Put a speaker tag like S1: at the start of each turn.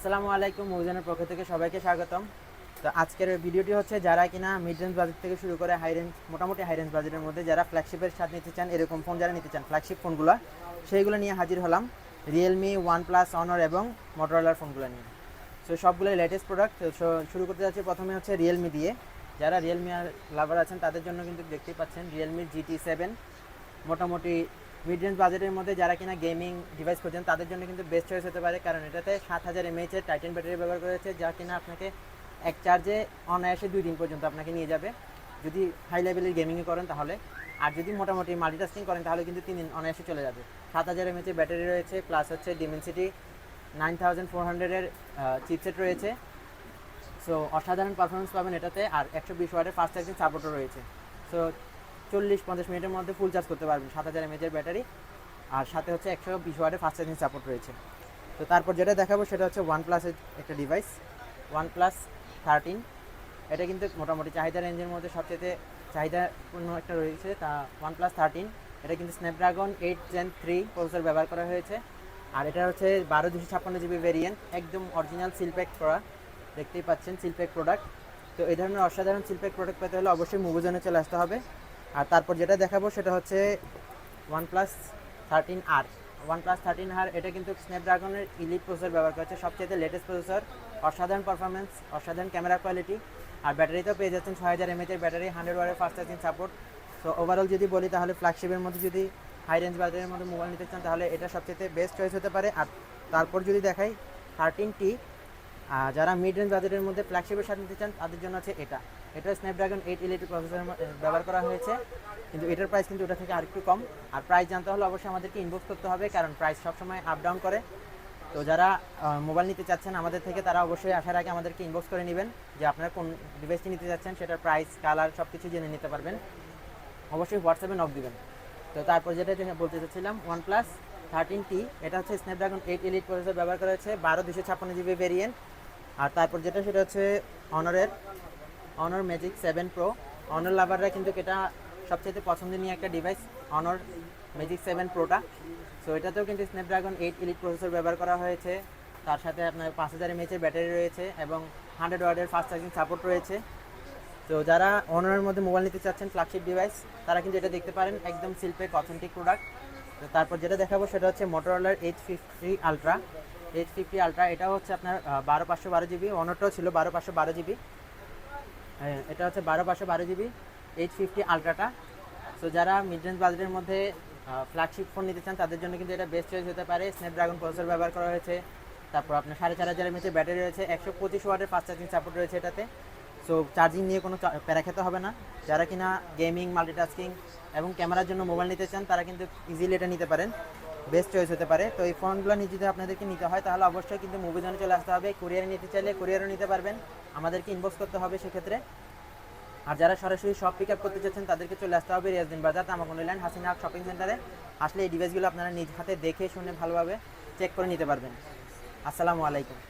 S1: আসসালামু আলাইকুম মুভিজনের পক্ষ থেকে সবাইকে স্বাগতম। তো আজকের ভিডিওটি হচ্ছে যারা কিনা মিড রেঞ্জ বাজেট থেকে শুরু করে হাই রেঞ্জ মোটামুটি হাই রেঞ্জ বাজেটের মধ্যে যারা ফ্ল্যাগশিপের সাথে নিতে চান, এরকম ফোন যারা নিতে চান ফ্ল্যাগশিপ ফোনগুলো সেইগুলো নিয়ে হাজির হলাম। রিয়েলমি ওয়ান প্লাস অনর এবং মোটরলার ফোনগুলো নিয়ে। সো সবগুলোই লেটেস্ট প্রোডাক্ট শুরু করতে যাচ্ছি প্রথমে হচ্ছে রিয়েলমি দিয়ে। যারা রিয়েলমি লাভার আছেন, তাদের জন্য কিন্তু দেখতেই পাচ্ছেন রিয়েলমি জিটি সেভেন মোটামুটি মিড রেঞ্জ বাজেটের মধ্যে যারা কিনা গেমিং ডিভাইস খুঁজছেন তাদের জন্য কিন্তু বেস্ট চয়েস হতে পারে, কারণ এটাতে সাত হাজার এমএইচ এর টাইটেন ব্যাটারি ব্যবহার করেছে যা কিনা আপনাকে এক চার্জে অনায়াসে দুই দিন পর্যন্ত আপনাকে নিয়ে যাবে। যদি হাই লেভেলের গেমিংই করেন তাহলে। আর যদি মোটামুটি মাল্টিটাস্কিং করেন, তাহলে কিন্তু তিন দিন অনায়াসে চলে যাবে। সাত হাজার এমএইচ এর ব্যাটারি রয়েছে প্লাস হচ্ছে ডিমেনসিটি নাইন থাউজেন্ড ফোর হান্ড্রেডের চিপসেট রয়েছে। সো অসাধারণ পারফরমেন্স পাবেন এটাতে, আর একশো বিশ ওয়াটের ফাস্ট চার্জিং সাপোর্টও রয়েছে। সো চল্লিশ পঞ্চাশ মিনিটের মধ্যে ফুল চার্জ করতে পারবেন, সাত হাজার এমএজের ব্যাটারি আর সাথে হচ্ছে একশো বিশ ওয়াটের ফাস্ট চার্জিং সাপোর্ট রয়েছে। তো তারপর যেটা দেখাবো সেটা হচ্ছে ওয়ান প্লাসের একটা ডিভাইস ওয়ান প্লাস থার্টিন এটা কিন্তু মোটামুটি চাহিদা রেঞ্জের মধ্যে সবচেয়ে চাহিদাপূর্ণ একটা রয়েছে, তা ওয়ান প্লাস থার্টিন এটা কিন্তু Snapdragon eight gen three processor ব্যবহার করা হয়েছে। আর এটা হচ্ছে বারো দুশো ছাপ্পান্ন জিবি ভেরিয়েন্ট একদম অরিজিনাল সিলপ্যাক করা। দেখতেই পাচ্ছেন সিলপ্যাক প্রোডাক্ট তো এই ধরনের অসাধারণ সিলপ্যাক প্রোডাক্ট পেতে হলে অবশ্যই মুভিজনে চলে আসতে হবে। আর তারপর যেটা দেখাবো সেটা হচ্ছে ওয়ান প্লাস থার্টিন আর ওয়ান প্লাস থার্টিন আর এটা কিন্তু স্ন্যাপড্রাগনের ইলিট প্রসেসর ব্যবহার করেছে সবচেয়ে লেটেস্ট প্রসেসর অসাধারণ পারফরমেন্স অসাধারণ ক্যামেরা কোয়ালিটি আর ব্যাটারিতেও পেয়ে যাচ্ছেন ছয় হাজার এমএচের battery hundred ওয়ারের fast charging support so overall যদি বলি তাহলে ফ্ল্যাগশিপের মধ্যে যদি হাই রেঞ্জ বাজারের মধ্যে মোবাইল নিতে চান তাহলে এটা সবচেয়ে বেস্ট চয়েস হতে পারে। আর তারপর যদি দেখাই থার্টিন টি যারা মিড রেঞ্জ বাজেটের মধ্যে ফ্ল্যাগশিপের সাথে নিতে চান, তাদের জন্য আছে এটা। এটা স্ন্যাপড্রাগন এইট ইলেকট্রিক প্রসেসর ব্যবহার করা হয়েছে। কিন্তু এটার প্রাইস কিন্তু ওটা থেকে আরেকটু কম। আর প্রাইস জানতে হলে অবশ্যই আমাদেরকে ইনবক্স করতে হবে, কারণ প্রাইস সবসময় আপ ডাউন করে। তো যারা মোবাইল নিতে চাচ্ছেন আমাদের থেকে, তারা অবশ্যই আসার আগে আমাদেরকে ইনবক্স করে নেবেন, যে আপনারা কোন ডিভাইসটি নিতে চাচ্ছেন, সেটার প্রাইস কালার সব কিছু জেনে নিতে পারবেন। অবশ্যই হোয়াটসঅ্যাপে নক দিবেন। তো তারপর যেটা যেটা বলতে চাচ্ছিলাম ওয়ান প্লাস থার্টিন টি এটা হচ্ছে স্ন্যাপড্রাগন এইট এলিট প্রসেসর ব্যবহার করা হয়েছে, বারো দুশো ছাপ্পান্ন জিবি ভেরিয়েন্ট আর তারপর যেটা সেটা হচ্ছে অনরের অনর ম্যাজিক সেভেন প্রো অনর লাভাররা কিন্তু এটা সবচেয়ে পছন্দনীয় একটা ডিভাইস অনর ম্যাজিক সেভেন প্রোটা সো এটাতেও কিন্তু স্ন্যাপড্রাগন এইট এলিট প্রসেসর ব্যবহার করা হয়েছে। তার সাথে আপনার পাঁচ হাজার এমএচের ব্যাটারি রয়েছে এবং হান্ড্রেড ওয়ার্ডের ফাস্ট চার্জিং সাপোর্ট রয়েছে। তো যারা অনারের মধ্যে মোবাইল নিতে চাচ্ছেন ফ্ল্যাগশিপ ডিভাইস তারা কিন্তু এটা দেখতে পারেন, একদম শিল্পের অথেন্টিক প্রোডাক্ট তারপর যেটা দেখাবো সেটা হচ্ছে মোটরলার H fifty ultra H fifty ultra এটা হচ্ছে আপনার বারো পাঁচশো বারো জিবি, অনরটাও ছিল বারো পাঁচশো বারো জিবি। এটা হচ্ছে বারো পাঁচশো বারো জিবি এইচ ফিফটি আলট্রাটা তো যারা মিড রেঞ্জ বাজেটের মধ্যে ফ্ল্যাগশিপ ফোন নিতে চান, তাদের জন্য কিন্তু এটা বেস্ট চয়েস হতে পারে। স্ন্যাপড্রাগন প্রসেসর ব্যবহার করা হয়েছে। তারপর আপনার সাড়ে চার হাজার এমএচের ব্যাটারি রয়েছে। একশো পঁচিশ ওয়াটের ফাস্ট চার্জিং সাপোর্ট রয়েছে এটাতে। সো চার্জিং নিয়ে কোনো প্যারা খেতে হবে না। যারা কিনা গেমিং মাল্টিটাস্কিং এবং ক্যামেরার জন্য মোবাইল নিতে চান, তারা কিন্তু ইজিলি এটা নিতে পারেন। বেস্ট চয়েস হতে পারে। তো এই ফোনগুলো নিয়ে যদি আপনাদেরকে নিতে হয়, তাহলে অবশ্যই কিন্তু মুভি জোনে চলে আসতে হবে। কুরিয়ারে নিতে চাইলে কুরিয়ারও নিতে পারবেন। আমাদেরকে ইনবক্স করতে হবে সেক্ষেত্রে। আর যারা সরাসরি শপ পিক আপ করতে চাচ্ছেন তাদেরকে চলে আসতে হবে রিয়াজদিন বাজার তামাকুন্ডু ল্যান্ড হাসিনা শপিং সেন্টারে আসলে এই ডিভাইসগুলো আপনারা নিজ হাতে দেখে, শুনে, ভালোভাবে চেক করে নিতে পারবেন। আসসালামু আলাইকুম।